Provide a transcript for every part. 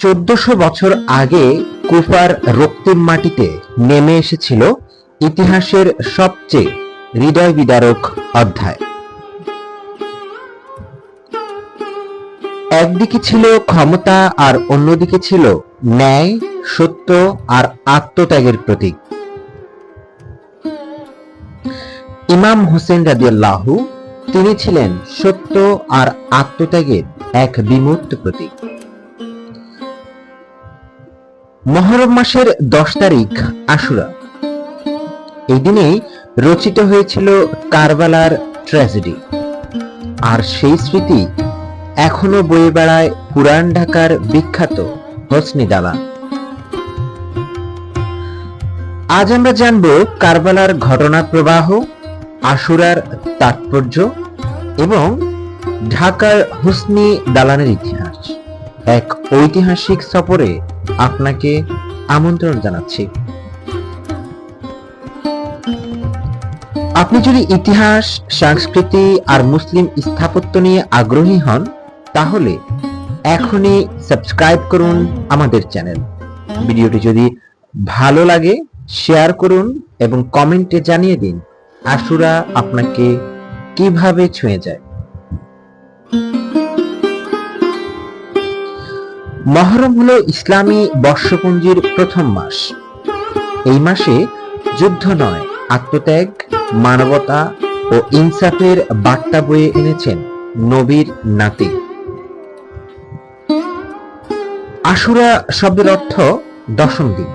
চোদ্দশো বছর আগে কুফার রক্তিম মাটিতে নেমে এসেছিল ইতিহাসের সবচেয়ে হৃদয় বিদারক অধ্যায়। একদিকে ছিল ক্ষমতা আর অন্যদিকে ছিল ন্যায়, সত্য আর আত্মত্যাগের প্রতীক। ইমাম হোসেন রাদিয়াল্লাহু, তিনি ছিলেন সত্য আর আত্মত্যাগের এক বিমূর্ত প্রতীক। মহরম মাসের দশ তারিখ, আশুরা। এই দিনেই রচিত হয়েছিল কারবালার ট্র্যাজেডি। আর সেই স্মৃতি এখনও বয়ে বেড়ায় পুরান ঢাকার বিখ্যাত হোসনি দালান আজ আমরা জানব কারবালার ঘটনা প্রবাহ, আশুরার তাৎপর্য এবং ঢাকার হুসনি দালানের ইতিহাস। এক ঐতিহাসিক সফরে আপনাকে আমন্ত্রণ জানাচ্ছি। আপনি যদি ইতিহাস, সংস্কৃতি আর মুসলিম স্থাপত্য নিয়ে আগ্রহী হন, তাহলে এখনই সাবস্ক্রাইব করুন আমাদের চ্যানেল। ভিডিওটি যদি ভালো লাগে, শেয়ার করুন এবং কমেন্টে জানিয়ে দিন, আশুরা আপনাকে কীভাবে ছুঁয়ে যায়। মহরম হলো ইসলামী বর্ষপঞ্জির প্রথম মাস। এই মাসে যুদ্ধ নয়, আত্মত্যাগ, মানবতা ও ইনসাফের বার্তা বয়ে এনেছেন নবীর নাতি। আশুরা শব্দের অর্থ দশম দিন।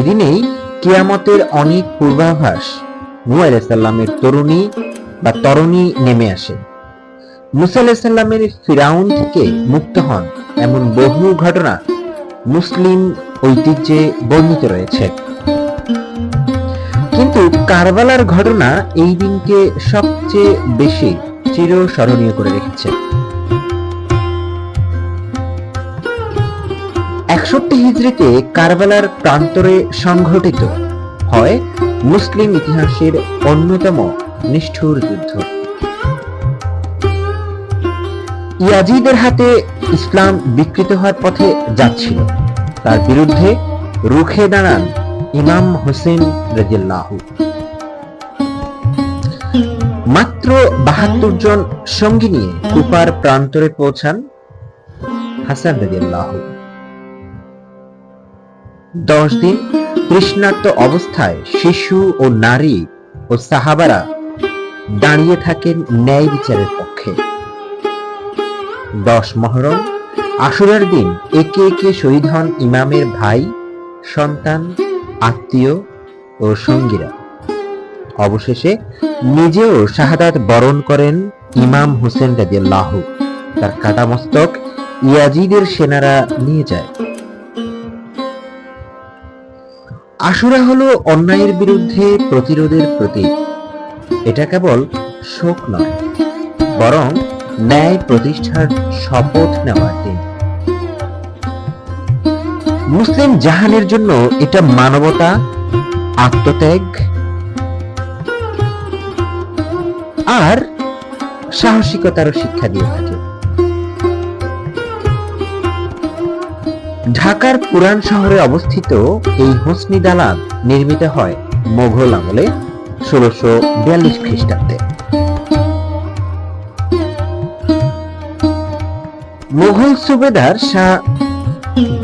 এদিনেই কিয়ামতের অনেক পূর্বাভাস নূহ আলাইসাল্লামের তরুণী বা তরুণী নেমে আসে। মুসা আলাইসাল্লামের ফিরাউন থেকে মুক্ত হন এমন বহু ঘটনা মুসলিম ঐতিহ্যে বর্ণিত রয়েছে। কিন্তু কারবালার ঘটনা এই দিনকে সবচেয়ে বেশি চিরস্মরণীয় করে রেখেছে। একষট্টি হিজড়িতে কারবালার প্রান্তরে সংঘটিত হয় মুসলিম ইতিহাসের অন্যতম নিষ্ঠুর যুদ্ধ। ইয়াজিদের হাতে ইসলাম বিকৃত হওয়ার পথে যাচ্ছিল। তার বিরুদ্ধে রুখে দাঁড়ান ইমাম হোসেন রাজিয়াল্লাহু মাত্র বাহাত্তর জন সঙ্গী নিয়ে কুপার প্রান্তরে পৌঁছান হাসান রাজিয়াল্লাহু দশ দিন তৃষ্ণার্ত অবস্থায় শিশু ও নারী ও সাহাবারা দাঁড়িয়ে থাকেন ন্যায় বিচারের পক্ষে দশ মহরম। আশুরার দিন একে একে শহীদ হন ইমামের ভাই, সন্তান, আত্মীয় ও সঙ্গীরা। অবশেষে নিজেও শাহাদাত বরণ করেন ইমাম হোসেন রাদিয়াল্লাহ। তার কাটা মস্তক ইয়াজিদের সেনারা নিয়ে যায়। আশুরা হলো অন্যায়ের বিরুদ্ধে প্রতিরোধের প্রতীক। এটা কেবল শোক নয়, বরং ন্যায় প্রতিষ্ঠার শপথ নেওয়ার দিন। মুসলিম জাহানের জন্য এটা মানবতা, আত্মত্যাগ আর সাহসিকতারও শিক্ষা দিয়ে থাকে। ঢাকার পুরান শহরে অবস্থিত এই হোসনি দালান নির্মিত হয় মোঘল আমলে ষোলশো বিয়াল্লিশ খ্রিস্টাব্দে। মুঘল সুবেদার শাহ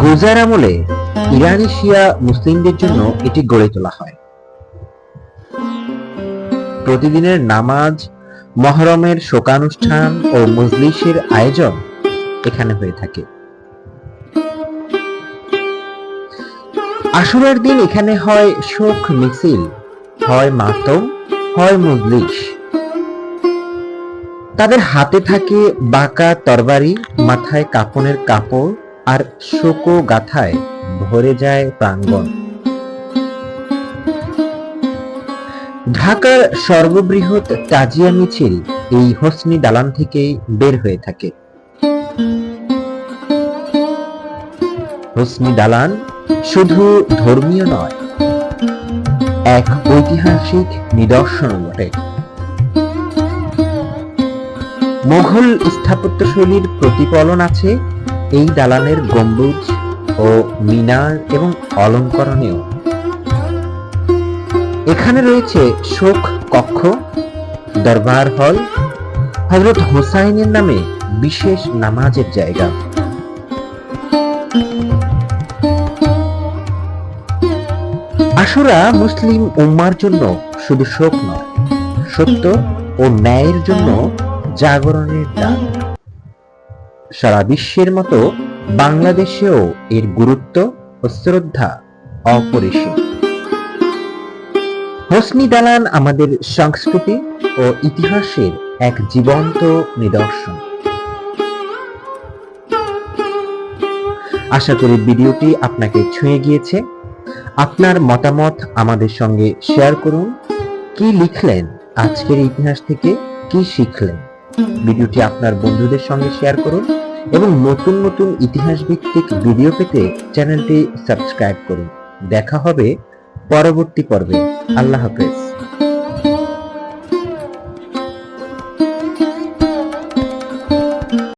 গুজার আমলে ইরানি শিয়া মুসলিমদের জন্য এটি গড়ে তোলা হয়। প্রতিদিনের নামাজ, মহরমের শোকানুষ্ঠান ও মজলিসের আয়োজন এখানে হয়ে থাকে। আশুরার দিন এখানে হয় শোক মিছিল, হয় মাতম, হয় মজলিস। তাদের হাতে থাকে বাঁকা তরবারি, মাথায় কাপনের কাপড় আর শোকো গাথায় ভরে যায় প্রাঙ্গণ। ঢাকার সর্ববৃহৎ তাজিয়া মিছিল এই হোসনি দালান থেকেই বের হয়ে থাকে। হোসনি দালান শুধু ধর্মীয় নয়, এক ঐতিহাসিক নিদর্শন বটে। মোঘল স্থাপত্যশৈলীর প্রতিফলন আছে এই দালানের গম্বুজ ও মিনার এবং অলঙ্করণীয় এখানে রয়েছে শোক কক্ষ, দরবার হল হজরত হোসাইনের নামে বিশেষ নামাজের জায়গা। আশুরা মুসলিম উম্মার জন্য শুধু শোক নয়, সত্য ও ন্যায়ের জন্য জাগরণের ডাক সারা বিশ্বের মতো বাংলাদেশেও এর গুরুত্ব ও শ্রদ্ধা অপরিসীম। হোসনি দালান আমাদের সংস্কৃতি ও ইতিহাসের এক জীবন্ত নিদর্শন। আশা করি ভিডিওটি আপনাকে ছুঁয়ে গিয়েছে। আপনার মতামত আমাদের সঙ্গে শেয়ার করুন। কি লিখলেন? আজকের ইতিহাস থেকে কি শিখলেন? ভিডিওটি আপনার বন্ধুদের সঙ্গে শেয়ার করুন এবং নতুন নতুন ইতিহাস ভিত্তিক ভিডিও পেতে চ্যানেলটি সাবস্ক্রাইব করুন। দেখা হবে পরবর্তী পর্বে। আল্লাহ হাফেজ।